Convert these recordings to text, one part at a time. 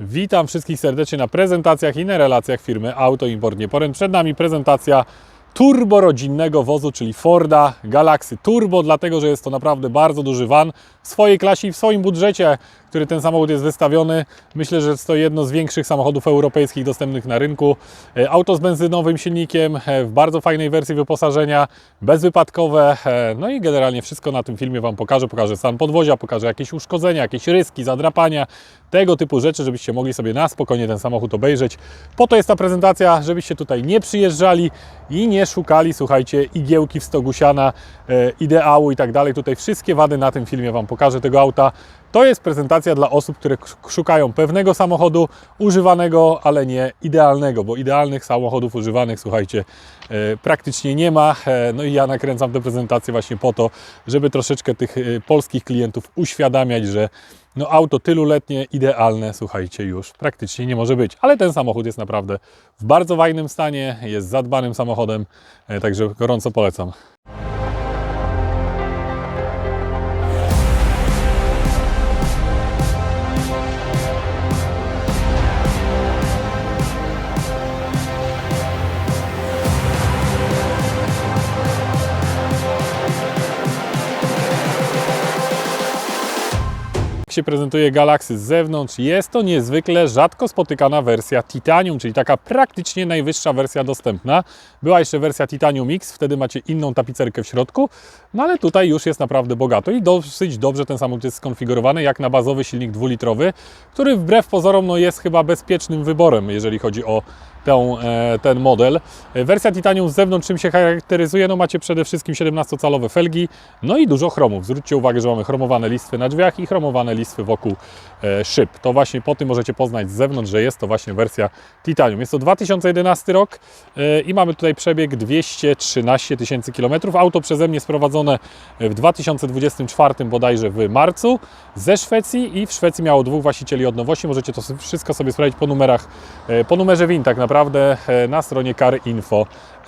Witam wszystkich serdecznie na prezentacjach i na relacjach firmy Auto Import Nieporęcz. Przed nami prezentacja turborodzinnego wozu, czyli Forda Galaxy Turbo, dlatego że jest to naprawdę bardzo duży van w swojej klasie i w swoim budżecie, który ten samochód jest wystawiony. Myślę, że jest to jedno z większych samochodów europejskich dostępnych na rynku. E, Auto z benzynowym silnikiem, e, w bardzo fajnej wersji wyposażenia, bezwypadkowe, e, no i generalnie wszystko na tym filmie Wam pokażę. Pokażę stan podwozia, pokażę jakieś uszkodzenia, jakieś ryski, zadrapania, tego typu rzeczy, żebyście mogli sobie na spokojnie ten samochód obejrzeć. Po to jest ta prezentacja, żebyście tutaj nie przyjeżdżali i nie szukali, słuchajcie, igiełki w stogu siana, e, ideału i tak dalej. Tutaj wszystkie wady na tym filmie Wam pokażę tego auta. To jest prezentacja dla osób, które szukają pewnego samochodu używanego, ale nie idealnego, bo idealnych samochodów używanych, słuchajcie, e, praktycznie nie ma. E, No i ja nakręcam tę prezentację właśnie po to, żeby troszeczkę tych e, polskich klientów uświadamiać, że no auto tyluletnie, idealne, słuchajcie, już praktycznie nie może być. Ale ten samochód jest naprawdę w bardzo fajnym stanie, jest zadbanym samochodem, także gorąco polecam. Się prezentuje Galaxy z zewnątrz, jest to niezwykle rzadko spotykana wersja Titanium, czyli taka praktycznie najwyższa wersja dostępna. Była jeszcze wersja Titanium X, wtedy macie inną tapicerkę w środku, no ale tutaj już jest naprawdę bogato i dosyć dobrze ten samochód jest skonfigurowany, jak na bazowy silnik dwulitrowy, który wbrew pozorom no, jest chyba bezpiecznym wyborem, jeżeli chodzi o tę, e, ten model. Wersja Titanium z zewnątrz czym się charakteryzuje? No macie przede wszystkim 17-calowe felgi, no i dużo chromów. Zwróćcie uwagę, że mamy chromowane listwy na drzwiach i chromowane listwy wokół e, szyb. To właśnie po tym możecie poznać z zewnątrz, że jest to właśnie wersja Titanium. Jest to 2011 rok e, i mamy tutaj przebieg 213 tysięcy kilometrów. Auto przeze mnie sprowadzone w 2024 bodajże w marcu ze Szwecji i w Szwecji miało dwóch właścicieli od nowości. Możecie to wszystko sobie sprawdzić po numerach, po numerze WIN tak naprawdę e, na stronie Car Info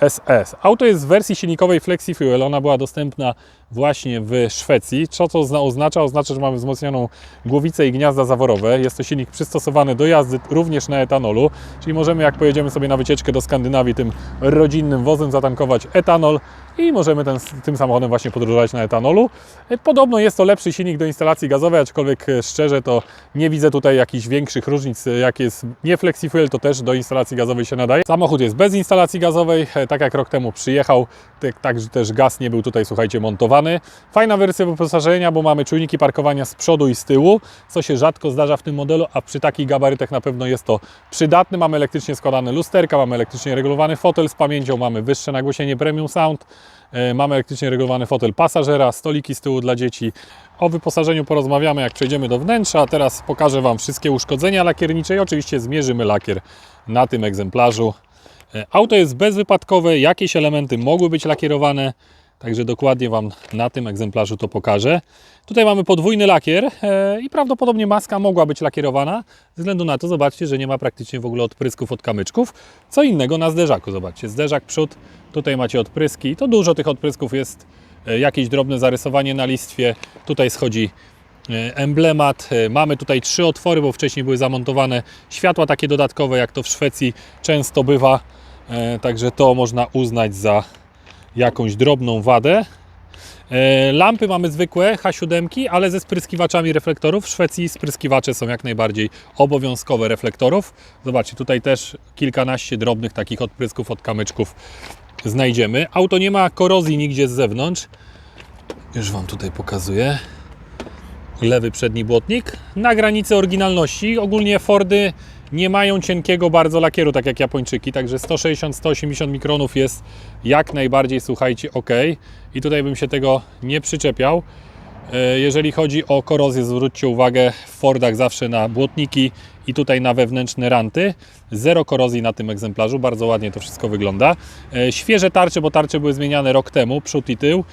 SS. Auto jest w wersji silnikowej Flexi Fuel. Ona była dostępna właśnie w Szwecji. Co to zna- oznacza? Oznacza, że mamy wzmocnioną głowicę i gniazda zaworowe. Jest to silnik przystosowany do jazdy również na etanolu, czyli możemy jak pojedziemy sobie na wycieczkę do Skandynawii tym rodzinnym wozem zatankować etanol i możemy ten, tym samochodem właśnie podróżować na etanolu. E, Podobno jest to lepszy silnik do instalacji gazowej, aczkolwiek e, szczerze to nie widzę tutaj jakichś większych różnic. E, Jak jest nie FlexiFuel, to też do instalacji gazowej się nadaje. Samochód jest bez instalacji gazowej, tak jak rok temu przyjechał, także też gaz nie był tutaj, słuchajcie, montowany. Fajna wersja wyposażenia, bo mamy czujniki parkowania z przodu i z tyłu, co się rzadko zdarza w tym modelu, a przy takich gabarytach na pewno jest to przydatne. Mamy elektrycznie składane lusterka, mamy elektrycznie regulowany fotel z pamięcią, mamy wyższe nagłośnienie premium sound, e, mamy elektrycznie regulowany fotel pasażera, stoliki z tyłu dla dzieci. O wyposażeniu porozmawiamy, jak przejdziemy do wnętrza. Teraz pokażę Wam wszystkie uszkodzenia lakiernicze i oczywiście zmierzymy lakier na tym egzemplarzu. E, Auto jest bezwypadkowe, jakieś elementy mogły być lakierowane, także dokładnie Wam na tym egzemplarzu to pokażę. Tutaj mamy podwójny lakier e, i prawdopodobnie maska mogła być lakierowana, ze względu na to, zobaczcie, że nie ma praktycznie w ogóle odprysków od kamyczków. Co innego na zderzaku, zobaczcie, zderzak przód, tutaj macie odpryski, to dużo tych odprysków jest, e, jakieś drobne zarysowanie na listwie, tutaj schodzi emblemat. E, Mamy tutaj trzy otwory, bo wcześniej były zamontowane światła takie dodatkowe, jak to w Szwecji często bywa. E, Także to można uznać za jakąś drobną wadę. E, Lampy mamy zwykłe H7, ale ze spryskiwaczami reflektorów. W Szwecji spryskiwacze są jak najbardziej obowiązkowe reflektorów. Zobaczcie, tutaj też kilkanaście drobnych takich odprysków od kamyczków znajdziemy. Auto nie ma korozji nigdzie z zewnątrz. Już Wam tutaj pokazuję lewy przedni błotnik. Na granicy oryginalności ogólnie Fordy nie mają cienkiego bardzo lakieru, tak jak Japończyki, także 160-180 mikronów jest jak najbardziej, słuchajcie, ok. I tutaj bym się tego nie przyczepiał. E, Jeżeli chodzi o korozję, zwróćcie uwagę w Fordach zawsze na błotniki i tutaj na wewnętrzne ranty. Zero korozji na tym egzemplarzu, bardzo ładnie to wszystko wygląda. E, Świeże tarcze, bo tarcze były zmieniane rok temu, przód i tył.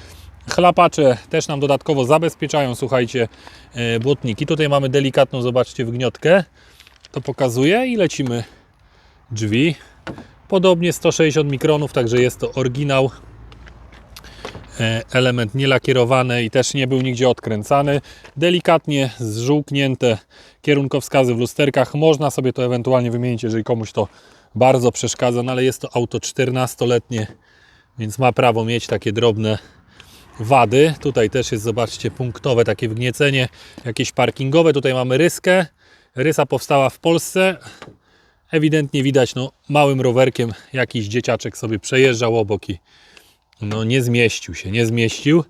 Chlapacze też nam dodatkowo zabezpieczają, słuchajcie, e, błotniki. Tutaj mamy delikatną, zobaczcie, wgniotkę. To pokazuje i lecimy drzwi. Podobnie 160 mikronów, także jest to oryginał. e, element nielakierowany i też nie był nigdzie odkręcany. Delikatnie zżółknięte kierunkowskazy w lusterkach. Można sobie to ewentualnie wymienić, jeżeli komuś to bardzo przeszkadza, no ale jest to auto 14-letnie, więc ma prawo mieć takie drobne wady. Tutaj też jest, zobaczcie, punktowe takie wgniecenie, jakieś parkingowe. Tutaj mamy ryskę. Rysa powstała w Polsce. Ewidentnie widać, no małym rowerkiem jakiś dzieciaczek sobie przejeżdżał obok i no nie zmieścił się, nie zmieścił.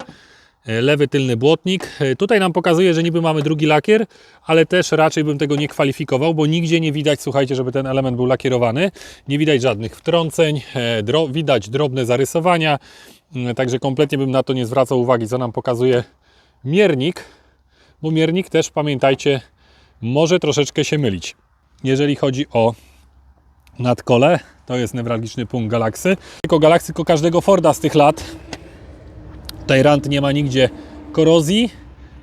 E, Lewy tylny błotnik. E, Tutaj nam pokazuje, że niby mamy drugi lakier, ale też raczej bym tego nie kwalifikował, bo nigdzie nie widać, słuchajcie, żeby ten element był lakierowany. Nie widać żadnych wtrąceń, e, dro, widać drobne zarysowania, także kompletnie bym na to nie zwracał uwagi, co nam pokazuje miernik, bo miernik też, pamiętajcie, może troszeczkę się mylić. Jeżeli chodzi o nadkole, to jest newralgiczny punkt Galaxy. Tylko Galaxy, tylko każdego Forda z tych lat. Tutaj rant nie ma nigdzie korozji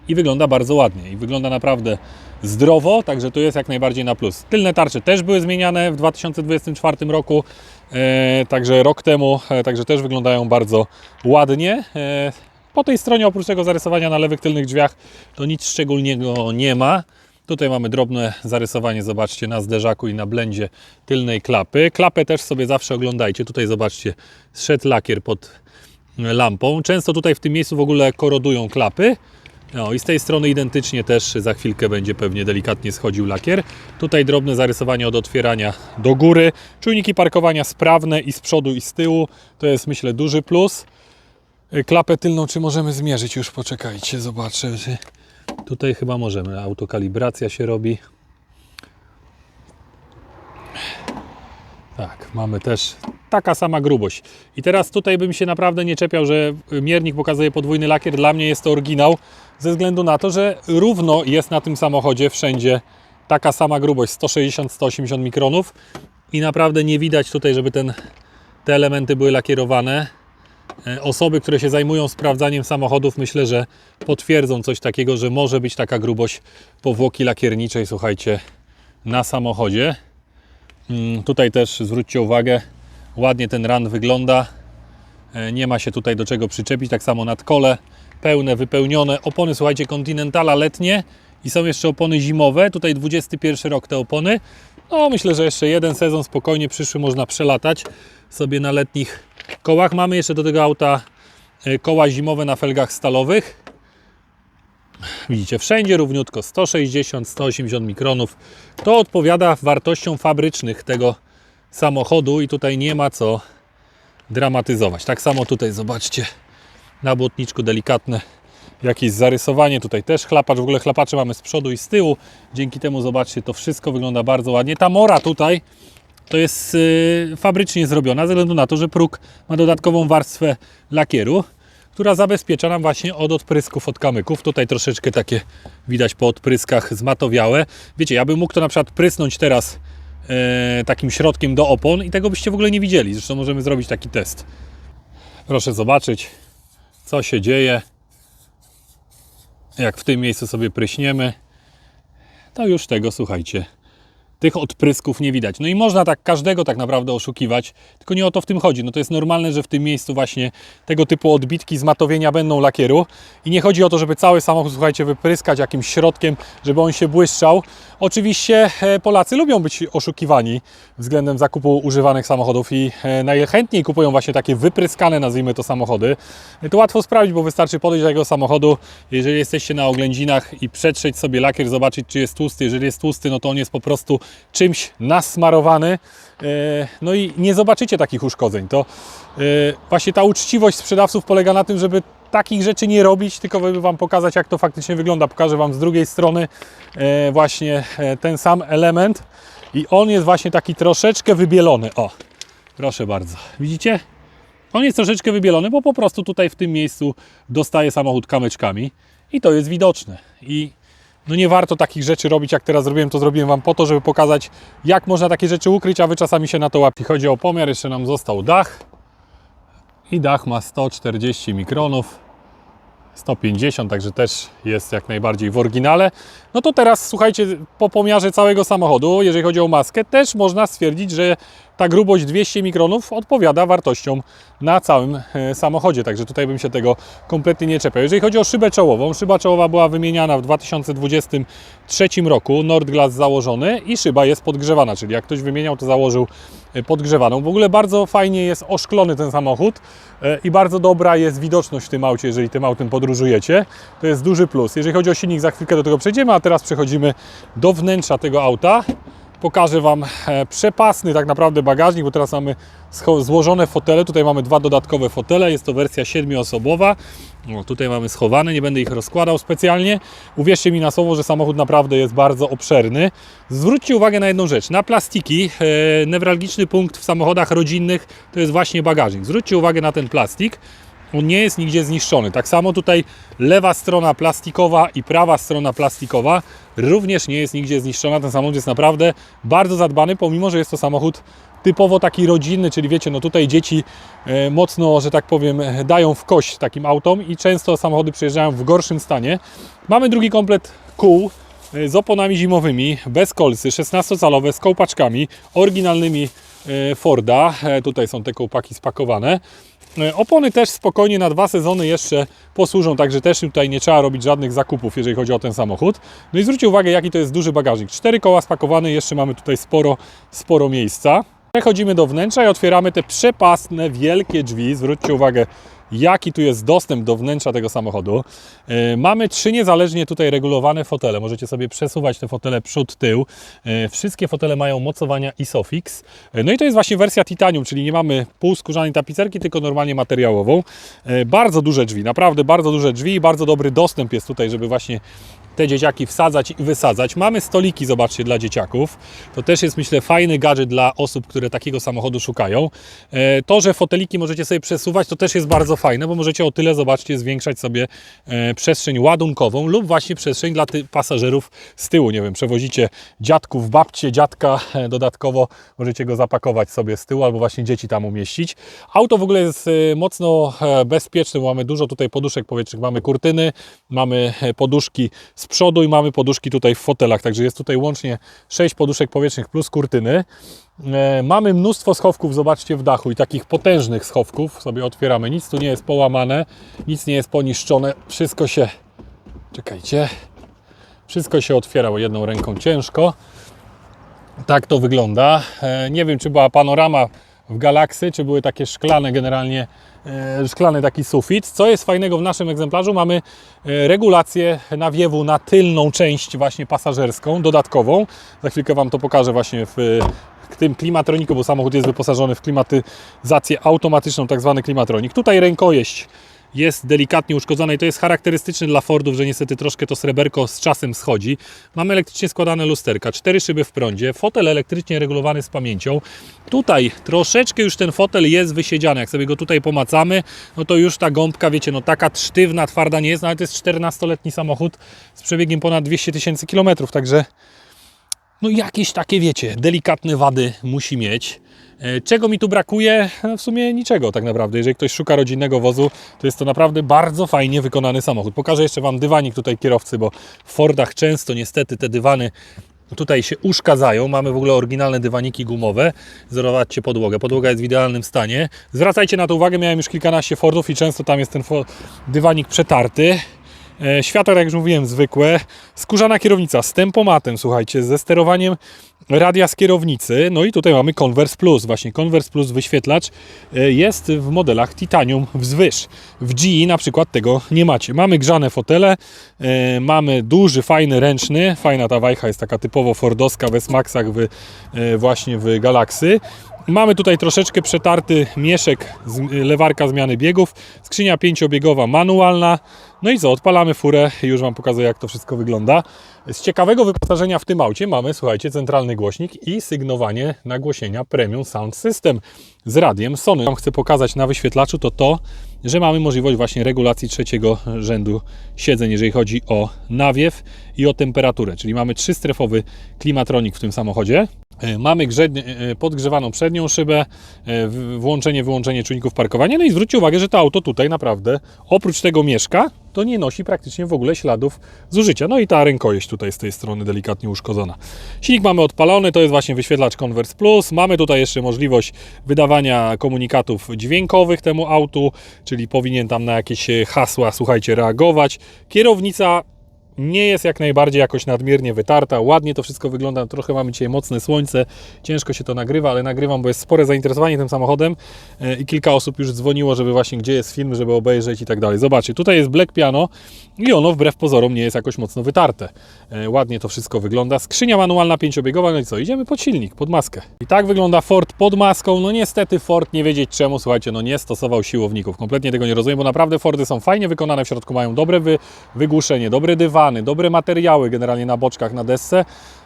i wygląda bardzo ładnie. I wygląda naprawdę zdrowo, także to jest jak najbardziej na plus. Tylne tarcze też były zmieniane w 2024 roku, e, także rok temu, e, także też wyglądają bardzo ładnie. E, po tej stronie, oprócz tego zarysowania na lewych tylnych drzwiach, to nic szczególnego nie ma. Tutaj mamy drobne zarysowanie, zobaczcie, na zderzaku i na blendzie tylnej klapy. Klapę też sobie zawsze oglądajcie. Tutaj zobaczcie, zszedł lakier pod lampą. Często tutaj w tym miejscu w ogóle korodują klapy. No i z tej strony identycznie też za chwilkę będzie pewnie delikatnie schodził lakier. Tutaj drobne zarysowanie od otwierania do góry. Czujniki parkowania sprawne i z przodu i z tyłu. To jest myślę duży plus. Klapę tylną czy możemy zmierzyć? Już poczekajcie, zobaczę. Tutaj chyba możemy. Autokalibracja się robi. Tak, mamy też taka sama grubość. I teraz tutaj bym się naprawdę nie czepiał, że miernik pokazuje podwójny lakier. Dla mnie jest to oryginał, ze względu na to, że równo jest na tym samochodzie wszędzie taka sama grubość 160-180 mikronów i naprawdę nie widać tutaj, żeby ten, te elementy były lakierowane. E, Osoby, które się zajmują sprawdzaniem samochodów, myślę, że potwierdzą coś takiego, że może być taka grubość powłoki lakierniczej, słuchajcie, na samochodzie. Mm, Tutaj też zwróćcie uwagę, ładnie ten ran wygląda. E, Nie ma się tutaj do czego przyczepić, tak samo nad kole. Pełne, wypełnione. Opony, słuchajcie, Continentala letnie i są jeszcze opony zimowe. Tutaj 21 rok te opony. No, myślę, że jeszcze jeden sezon spokojnie przyszły można przelatać sobie na letnich kołach. Mamy jeszcze do tego auta e, koła zimowe na felgach stalowych. Widzicie, wszędzie równiutko 160, 180 mikronów. To odpowiada wartościom fabrycznych tego samochodu i tutaj nie ma co dramatyzować. Tak samo tutaj zobaczcie na błotniczku delikatne jakieś zarysowanie. Tutaj też chlapacz, w ogóle chlapacze mamy z przodu i z tyłu. Dzięki temu zobaczcie, to wszystko wygląda bardzo ładnie. Ta mora tutaj to jest yy, fabrycznie zrobiona ze względu na to, że próg ma dodatkową warstwę lakieru, która zabezpiecza nam właśnie od odprysków, od kamyków. Tutaj troszeczkę takie widać po odpryskach zmatowiałe. Wiecie, ja bym mógł to na przykład prysnąć teraz e, takim środkiem do opon i tego byście w ogóle nie widzieli. Zresztą możemy zrobić taki test. Proszę zobaczyć, co się dzieje. Jak w tym miejscu sobie pryśniemy, to już tego, słuchajcie, tych odprysków nie widać. No i można tak każdego tak naprawdę oszukiwać, tylko nie o to w tym chodzi. No to jest normalne, że w tym miejscu właśnie tego typu odbitki zmatowienia będą lakieru i nie chodzi o to, żeby cały samochód, słuchajcie, wypryskać jakimś środkiem, żeby on się błyszczał. Oczywiście e, Polacy lubią być oszukiwani względem zakupu używanych samochodów i e, najchętniej kupują właśnie takie wypryskane, nazwijmy to, samochody. E, To łatwo sprawdzić, bo wystarczy podejść do tego samochodu, jeżeli jesteście na oględzinach i przetrzeć sobie lakier, zobaczyć, czy jest tłusty. Jeżeli jest tłusty, no to on jest po prostu czymś nasmarowany. E, No i nie zobaczycie takich uszkodzeń. To e, właśnie ta uczciwość sprzedawców polega na tym, żeby takich rzeczy nie robić, tylko żeby Wam pokazać, jak to faktycznie wygląda. Pokażę Wam z drugiej strony e, właśnie ten sam element i on jest właśnie taki troszeczkę wybielony. O, proszę bardzo. Widzicie? On jest troszeczkę wybielony, bo po prostu tutaj w tym miejscu dostaje samochód kamyczkami i to jest widoczne. I no nie warto takich rzeczy robić, jak teraz zrobiłem, to zrobiłem Wam po to, żeby pokazać, jak można takie rzeczy ukryć, a Wy czasami się na to łapi. Chodzi o pomiar, jeszcze nam został dach i dach ma 140 mikronów. 150, także też jest jak najbardziej w oryginale. No to teraz słuchajcie, po pomiarze całego samochodu, jeżeli chodzi o maskę, też można stwierdzić, że ta grubość 200 mikronów odpowiada wartościom na całym e, samochodzie, także tutaj bym się tego kompletnie nie czepiał. Jeżeli chodzi o szybę czołową, szyba czołowa była wymieniana w 2023 roku, Nordglass założony i szyba jest podgrzewana, czyli jak ktoś wymieniał, to założył e, podgrzewaną. W ogóle bardzo fajnie jest oszklony ten samochód e, i bardzo dobra jest widoczność w tym aucie, jeżeli tym autem podróżujecie. To jest duży plus. Jeżeli chodzi o silnik, za chwilkę do tego przejdziemy, a teraz przechodzimy do wnętrza tego auta. Pokażę Wam e, przepasny tak naprawdę bagażnik, bo teraz mamy złożone fotele. Tutaj mamy dwa dodatkowe fotele. Jest to wersja siedmioosobowa. O, tutaj mamy schowane, nie będę ich rozkładał specjalnie. Uwierzcie mi na słowo, że samochód naprawdę jest bardzo obszerny. Zwróćcie uwagę na jedną rzecz. Na plastiki, e, newralgiczny punkt w samochodach rodzinnych to jest właśnie bagażnik. Zwróćcie uwagę na ten plastik. On nie jest nigdzie zniszczony. Tak samo tutaj lewa strona plastikowa i prawa strona plastikowa również nie jest nigdzie zniszczona. Ten samochód jest naprawdę bardzo zadbany, pomimo że jest to samochód typowo taki rodzinny, czyli wiecie, no tutaj dzieci e, mocno, że tak powiem, dają w kość takim autom i często samochody przyjeżdżają w gorszym stanie. Mamy drugi komplet kół e, z oponami zimowymi, bez kolsy, 16-calowe, z kołpaczkami, oryginalnymi e, Forda. Tutaj są te kołpaki spakowane. E, Opony też spokojnie na dwa sezony jeszcze posłużą, także też tutaj nie trzeba robić żadnych zakupów, jeżeli chodzi o ten samochód. No i zwróćcie uwagę, jaki to jest duży bagażnik. Cztery koła spakowane, jeszcze mamy tutaj sporo, sporo miejsca. Przechodzimy do wnętrza i otwieramy te przepasne, wielkie drzwi. Zwróćcie uwagę, jaki tu jest dostęp do wnętrza tego samochodu. E, Mamy trzy niezależnie tutaj regulowane fotele. Możecie sobie przesuwać te fotele przód, tył. E, Wszystkie fotele mają mocowania Isofix. E, No i to jest właśnie wersja titanium, czyli nie mamy półskórzanej tapicerki, tylko normalnie materiałową. Bardzo duże drzwi, naprawdę bardzo duże drzwi i bardzo dobry dostęp jest tutaj, żeby właśnie te dzieciaki wsadzać i wysadzać. Mamy stoliki, zobaczcie, dla dzieciaków. To też jest, myślę, fajny gadżet dla osób, które takiego samochodu szukają. To, że foteliki możecie sobie przesuwać, to też jest bardzo fajne, bo możecie o tyle, zobaczcie, zwiększać sobie e, przestrzeń ładunkową lub właśnie przestrzeń dla pasażerów z tyłu. Nie wiem, przewozicie dziadków, babcie, dziadka, e, dodatkowo możecie go zapakować sobie z tyłu albo właśnie dzieci tam umieścić. Auto w ogóle jest e, mocno bezpieczne, bo mamy dużo tutaj poduszek powietrznych, mamy kurtyny, mamy poduszki z przodu i mamy poduszki tutaj w fotelach, także jest tutaj łącznie 6 poduszek powietrznych plus kurtyny. E, Mamy mnóstwo schowków, zobaczcie w dachu i takich potężnych schowków sobie otwieramy. Nic tu nie jest połamane, nic nie jest poniszczone, wszystko się, czekajcie, wszystko się otwierało jedną ręką ciężko. Tak to wygląda. E, Nie wiem, czy była panorama w Galaxy, czy były takie szklane generalnie, szklany taki sufit. Co jest fajnego w naszym egzemplarzu? Mamy e, regulację nawiewu na tylną część właśnie pasażerską, dodatkową. Za chwilkę Wam to pokażę właśnie w tym klimatroniku, bo samochód jest wyposażony w klimatyzację automatyczną, tak zwany klimatronik. Tutaj rękojeść jest delikatnie uszkodzona i to jest charakterystyczne dla Fordów, że niestety troszkę to sreberko z czasem schodzi. Mamy elektrycznie składane lusterka, cztery szyby w prądzie, fotel elektrycznie regulowany z pamięcią. Tutaj troszeczkę już ten fotel jest wysiedziany. Jak sobie go tutaj pomacamy, no to już ta gąbka, wiecie, no taka sztywna, twarda nie jest, no ale to jest 14-letni samochód z przebiegiem ponad 200 tysięcy kilometrów, także no jakieś takie, wiecie, delikatne wady musi mieć. E, Czego mi tu brakuje? No W sumie niczego tak naprawdę. Jeżeli ktoś szuka rodzinnego wozu, to jest to naprawdę bardzo fajnie wykonany samochód. Pokażę jeszcze Wam dywanik tutaj kierowcy, bo w Fordach często niestety te dywany tutaj się uszkadzają. Mamy w ogóle oryginalne dywaniki gumowe. Zobaczcie podłogę. Podłoga jest w idealnym stanie. Zwracajcie na to uwagę, miałem już kilkanaście Fordów i często tam jest ten dywanik przetarty. E, Światło, jak już mówiłem, zwykłe. Skórzana kierownica z tempomatem, słuchajcie, ze sterowaniem radia z kierownicy. No i tutaj mamy Converse Plus. Właśnie Converse Plus wyświetlacz e, jest w modelach Titanium wzwyż. W GE na przykład tego nie macie. Mamy grzane fotele, e, mamy duży, fajny, ręczny. Fajna ta wajcha jest taka typowo fordowska w S-Maxach właśnie w Galaxy. Mamy tutaj troszeczkę przetarty mieszek, lewarka zmiany biegów, skrzynia pięciobiegowa manualna. No i co, odpalamy furę i już Wam pokazuję jak to wszystko wygląda. Z ciekawego wyposażenia w tym aucie mamy, słuchajcie, centralny głośnik i sygnowanie nagłośnienia Premium Sound System z radiem Sony. Wam chcę pokazać na wyświetlaczu to to, że mamy możliwość właśnie regulacji trzeciego rzędu siedzeń, jeżeli chodzi o nawiew i o temperaturę, czyli mamy trzystrefowy klimatronik w tym samochodzie. E, Mamy e, podgrzewaną przednią szybę, e, włączenie, wyłączenie czujników parkowania. No i zwróćcie uwagę, że to auto tutaj naprawdę, oprócz tego mieszka, to nie nosi praktycznie w ogóle śladów zużycia. No i ta rękojeść tutaj z tej strony delikatnie uszkodzona. Silnik mamy odpalony, to jest właśnie wyświetlacz Converse Plus. Mamy tutaj jeszcze możliwość wydawania komunikatów dźwiękowych temu autu, czyli powinien tam na jakieś hasła, słuchajcie, reagować. Kierownica nie jest jak najbardziej jakoś nadmiernie wytarta, ładnie to wszystko wygląda, trochę mamy dzisiaj mocne słońce, ciężko się to nagrywa, ale nagrywam, bo jest spore zainteresowanie tym samochodem e, i kilka osób już dzwoniło, żeby właśnie gdzie jest film, żeby obejrzeć i tak dalej. Zobaczcie, tutaj jest Black Piano i ono wbrew pozorom nie jest jakoś mocno wytarte. E, Ładnie to wszystko wygląda. Skrzynia manualna pięciobiegowa, no i co, idziemy pod silnik, pod maskę. I tak wygląda Ford pod maską, no niestety Ford nie wiedzieć czemu, słuchajcie, no nie stosował siłowników. Kompletnie tego nie rozumiem, bo naprawdę Fordy są fajnie wykonane, w środku mają dobre wy, wygłuszenie, dobre dywany, dobre materiały generalnie na boczkach, na desce.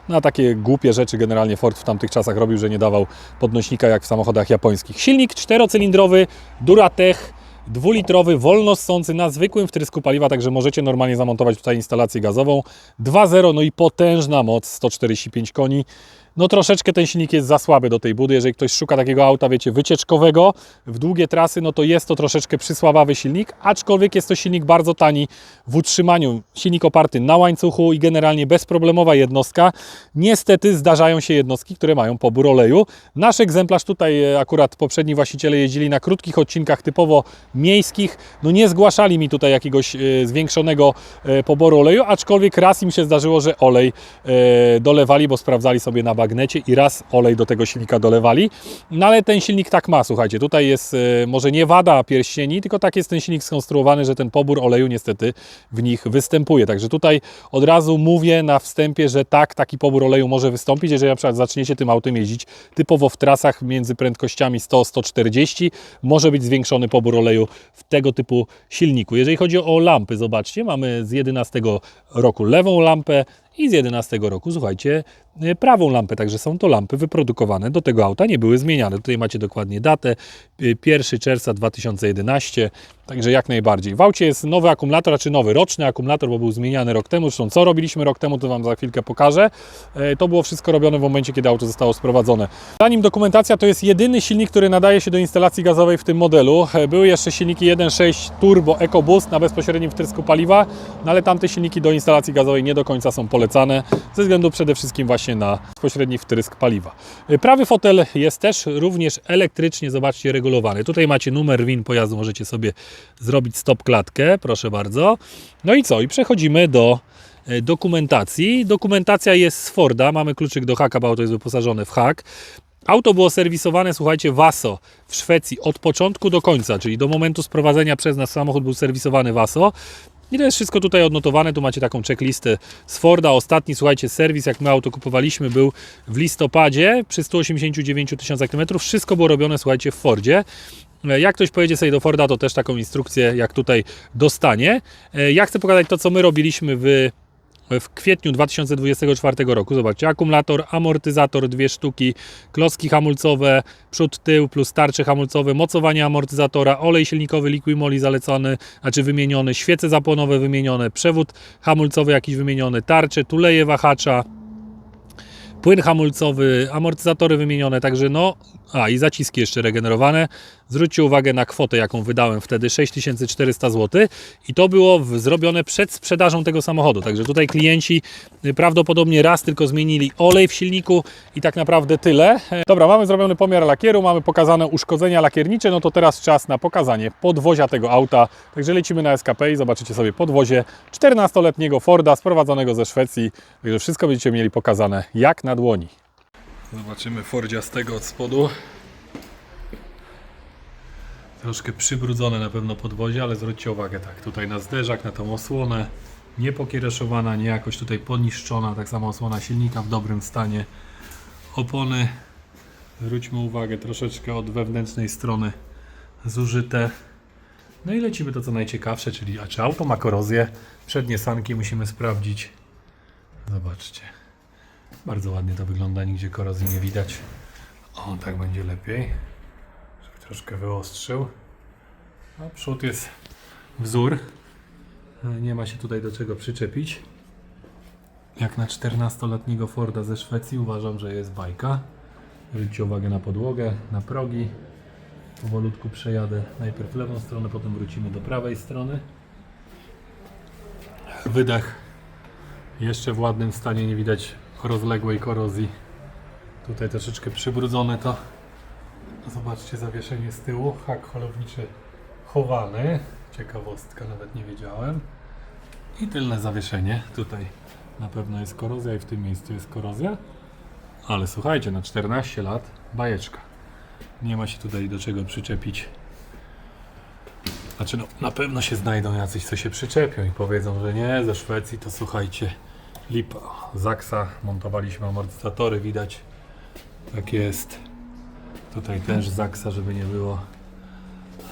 No a takie głupie rzeczy generalnie Ford w tamtych czasach robił, że nie dawał podnośnika jak w samochodach japońskich. Silnik czterocylindrowy, Duratech, dwulitrowy, wolno ssący na zwykłym wtrysku paliwa, także możecie normalnie zamontować tutaj instalację gazową. 2.0, no i potężna moc, 145 koni. No troszeczkę ten silnik jest za słaby do tej budy. Jeżeli ktoś szuka takiego auta, wiecie, wycieczkowego w długie trasy, no to jest to troszeczkę przysłabawy silnik, aczkolwiek jest to silnik bardzo tani w utrzymaniu. Silnik oparty na łańcuchu i generalnie bezproblemowa jednostka. Niestety zdarzają się jednostki, które mają pobór oleju. Nasz egzemplarz tutaj e, akurat poprzedni właściciele jeździli na krótkich odcinkach typowo miejskich. No nie zgłaszali mi tutaj jakiegoś e, zwiększonego e, poboru oleju, aczkolwiek raz im się zdarzyło, że olej dolewali, bo sprawdzali sobie na i raz olej do tego silnika dolewali. No ale ten silnik tak ma, słuchajcie, tutaj jest e, może nie wada pierścieni, tylko tak jest ten silnik skonstruowany, że ten pobór oleju niestety w nich występuje. Także tutaj od razu mówię na wstępie, że tak, taki pobór oleju może wystąpić, jeżeli na przykład zaczniecie tym autem jeździć typowo w trasach między prędkościami 100-140, może być zwiększony pobór oleju w tego typu silniku. Jeżeli chodzi o lampy, zobaczcie, mamy z 11 roku lewą lampę i z 11 roku, słuchajcie, e, prawą lampę, także są to lampy wyprodukowane do tego auta, nie były zmieniane. Tutaj macie dokładnie datę, y, 1 czerwca 2011, także jak najbardziej. W aucie jest nowy akumulator, czy nowy roczny akumulator, bo był zmieniany rok temu. Zresztą co robiliśmy rok temu, to Wam za chwilkę pokażę. E, To było wszystko robione w momencie, kiedy auto zostało sprowadzone. Zanim dokumentacja, to jest jedyny silnik, który nadaje się do instalacji gazowej w tym modelu. E, Były jeszcze silniki 1.6 Turbo EcoBoost na bezpośrednim wtrysku paliwa, no ale tamte silniki do instalacji gazowej nie do końca są polecane, ze względu przede wszystkim właśnie na bezpośredni wtrysk paliwa. E, Prawy fotel jest też również elektrycznie, zobaczcie, regulowany. Tutaj macie numer WIN pojazdu, możecie sobie zrobić stop klatkę, proszę bardzo. No i co? I przechodzimy do e, dokumentacji. Dokumentacja jest z Forda, mamy kluczyk do haka, bo auto jest wyposażone w hak. Auto było serwisowane, słuchajcie, Vaso w Szwecji od początku do końca, czyli do momentu sprowadzenia przez nas samochód był serwisowany Vaso. I to jest wszystko tutaj odnotowane. Tu macie taką checklistę z Forda. Ostatni, słuchajcie, serwis, jak my auto kupowaliśmy, był w listopadzie przy 189 tysiącach km. Wszystko było robione, słuchajcie, w Fordzie. E, Jak ktoś pojedzie sobie do Forda, to też taką instrukcję, jak tutaj dostanie. E, Ja chcę pokazać to, co my robiliśmy w w kwietniu 2024 roku. Zobaczcie, akumulator, amortyzator, dwie sztuki, klocki hamulcowe, przód, tył plus tarcze hamulcowe, mocowanie amortyzatora, olej silnikowy Liquimoli zalecony, znaczy wymieniony, świece zapłonowe wymienione, przewód hamulcowy jakiś wymieniony, tarcze, tuleje wahacza, płyn hamulcowy, amortyzatory wymienione, także no, a i zaciski jeszcze regenerowane. Zwróćcie uwagę na kwotę, jaką wydałem wtedy, 6400 zł i to było zrobione przed sprzedażą tego samochodu, także tutaj klienci y, prawdopodobnie raz tylko zmienili olej w silniku i tak naprawdę tyle. E, Dobra, mamy zrobiony pomiar lakieru, mamy pokazane uszkodzenia lakiernicze, no to teraz czas na pokazanie podwozia tego auta, także lecimy na SKP i zobaczycie sobie podwozie 14-letniego Forda sprowadzonego ze Szwecji, także wszystko będziecie mieli pokazane jak na dłoni. Zobaczymy Fordzia z tego od spodu. Troszkę przybrudzone na pewno podwozie, ale zwróćcie uwagę, tak, tutaj na zderzak, na tą osłonę, nie pokiereszowana, nie jakoś tutaj poniszczona, tak samo osłona silnika w dobrym stanie. Opony, zwróćmy uwagę, troszeczkę od wewnętrznej strony zużyte. No i lecimy to co najciekawsze, czyli a czy auto ma korozję? Przednie sanki musimy sprawdzić. Zobaczcie. Bardzo ładnie to wygląda, nigdzie korozji nie widać. O, tak będzie lepiej. Żeby troszkę wyostrzył. A przód jest wzór. Nie ma się tutaj do czego przyczepić. Jak na 14-letniego Forda ze Szwecji uważam, że jest bajka. Zwróćcie uwagę na podłogę, na progi. Powolutku przejadę najpierw lewą stronę, potem wrócimy do prawej strony. Wydech jeszcze w ładnym stanie, nie widać rozległej korozji. Tutaj troszeczkę przybrudzone to. Zobaczcie zawieszenie z tyłu, hak holowniczy chowany. Ciekawostka, nawet nie wiedziałem. I tylne zawieszenie. Tutaj na pewno jest korozja i w tym miejscu jest korozja. Ale słuchajcie, na 14 lat bajeczka. Nie ma się tutaj do czego przyczepić. Znaczy, no, na pewno się znajdą jacyś, co się przyczepią i powiedzą, że nie, ze Szwecji to słuchajcie, lipa. Zaksa, montowaliśmy amortyzatory, widać. Tak jest. Tutaj też zaksa, żeby nie było.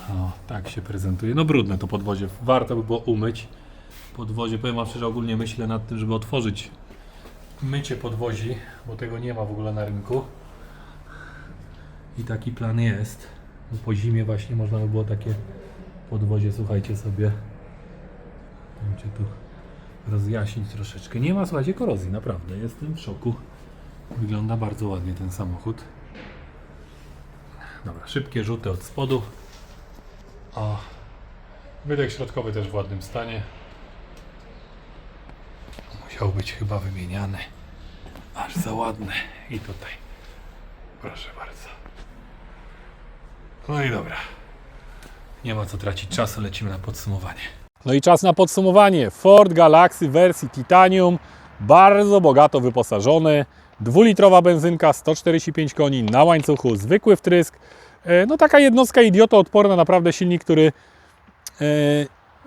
O, tak się prezentuje. No brudne to podwozie. Warto by było umyć. Podwozie, powiem wam szczerze, ogólnie myślę nad tym, żeby otworzyć mycie podwozi, bo tego nie ma w ogóle na rynku. I taki plan jest. Bo Po zimie właśnie można by było takie podwozie, słuchajcie sobie. Chcę tu rozjaśnić troszeczkę. Nie ma, słuchajcie, korozji, naprawdę. Jestem w szoku. Wygląda bardzo ładnie ten samochód. Dobra, szybkie rzuty od spodu. O, wydech środkowy też w ładnym stanie. Musiał być chyba wymieniany. Aż za ładny. I tutaj. Proszę bardzo. No i dobra. Nie ma co tracić czasu, lecimy na podsumowanie. No i czas na podsumowanie. Ford Galaxy wersji Titanium, bardzo bogato wyposażony. Dwulitrowa benzynka, 145 koni na łańcuchu, zwykły wtrysk. E, No taka jednostka idiotoodporna, naprawdę silnik, który e,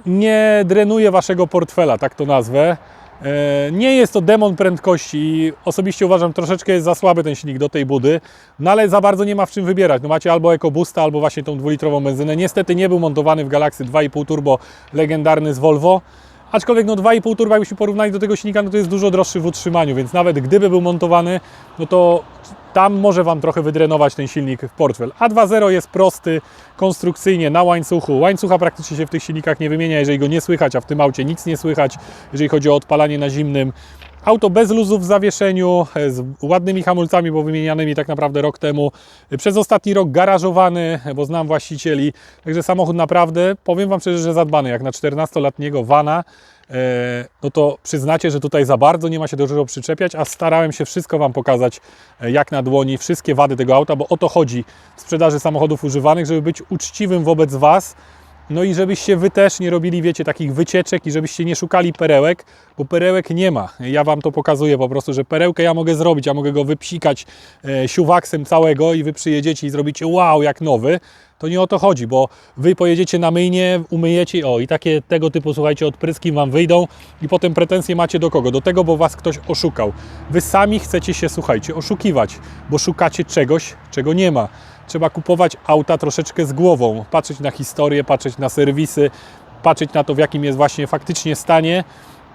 nie drenuje waszego portfela, tak to nazwę. E, Nie jest to demon prędkości. Osobiście uważam, troszeczkę jest za słaby ten silnik do tej budy, no ale za bardzo nie ma w czym wybierać. No macie albo EcoBoosta, albo właśnie tą dwulitrową benzynę. Niestety nie był montowany w Galaxy 2,5 turbo legendarny z Volvo. Aczkolwiek no 2,5 turbo, jakbyśmy porównali do tego silnika, no to jest dużo droższy w utrzymaniu, więc nawet gdyby był montowany, no to tam może Wam trochę wydrenować ten silnik w portfel. A2.0 jest prosty, konstrukcyjnie, na łańcuchu. Łańcucha praktycznie się w tych silnikach nie wymienia, jeżeli go nie słychać, a w tym aucie nic nie słychać, jeżeli chodzi o odpalanie na zimnym. Auto bez luzów w zawieszeniu, e, z ładnymi hamulcami, bo wymienianymi tak naprawdę rok temu. Przez ostatni rok garażowany, bo znam właścicieli. Także samochód naprawdę, powiem Wam szczerze, że zadbany. Jak na 14-letniego vana, no to przyznacie, że tutaj za bardzo nie ma się do czego przyczepiać, a starałem się wszystko Wam pokazać e, jak na dłoni, wszystkie wady tego auta, bo o to chodzi w sprzedaży samochodów używanych, żeby być uczciwym wobec Was, no i żebyście wy też nie robili, wiecie, takich wycieczek i żebyście nie szukali perełek, bo perełek nie ma. Ja wam to pokazuję po prostu, że perełkę ja mogę zrobić, ja mogę go wypsikać e, siuwaksem całego i wy przyjedziecie i zrobicie wow, jak nowy. To nie o to chodzi, bo wy pojedziecie na myjnie, umyjecie, o i takie tego typu, słuchajcie, odpryski wam wyjdą i potem pretensje macie do kogo? Do tego, bo was ktoś oszukał. Wy sami chcecie się, słuchajcie, oszukiwać, bo szukacie czegoś, czego nie ma trzeba kupować auta troszeczkę z głową, patrzeć na historię, patrzeć na serwisy, patrzeć na to, w jakim jest właśnie faktycznie stanie.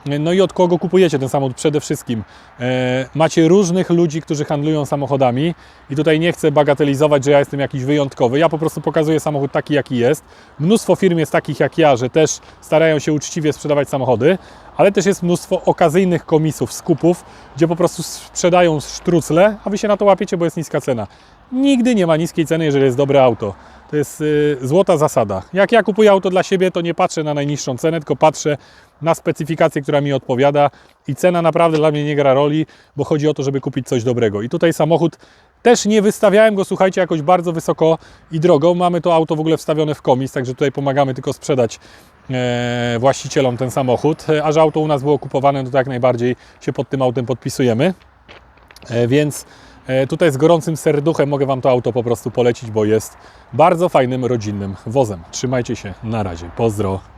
No i od kogo kupujecie ten samochód przede wszystkim. E, macie różnych ludzi, którzy handlują samochodami i tutaj nie chcę bagatelizować, że ja jestem jakiś wyjątkowy. Ja po prostu pokazuję samochód taki, jaki jest. Mnóstwo firm jest takich jak ja, że też starają się uczciwie sprzedawać samochody, ale też jest mnóstwo okazyjnych komisów, skupów, gdzie po prostu sprzedają sztrucle, a wy się na to łapiecie, bo jest niska cena. Nigdy nie ma niskiej ceny, jeżeli jest dobre auto. To jest y, złota zasada. Jak ja kupuję auto dla siebie, to nie patrzę na najniższą cenę, tylko patrzę na specyfikację, która mi odpowiada i cena naprawdę dla mnie nie gra roli, bo chodzi o to, żeby kupić coś dobrego. I tutaj samochód też nie wystawiałem go, słuchajcie, jakoś bardzo wysoko i drogo. Mamy to auto w ogóle wstawione w komis, także tutaj pomagamy tylko sprzedać e, właścicielom ten samochód. E, A że auto u nas było kupowane, no to jak najbardziej się pod tym autem podpisujemy. E, Więc e, tutaj z gorącym serduchem mogę Wam to auto po prostu polecić, bo jest bardzo fajnym rodzinnym wozem. Trzymajcie się, na razie, pozdro.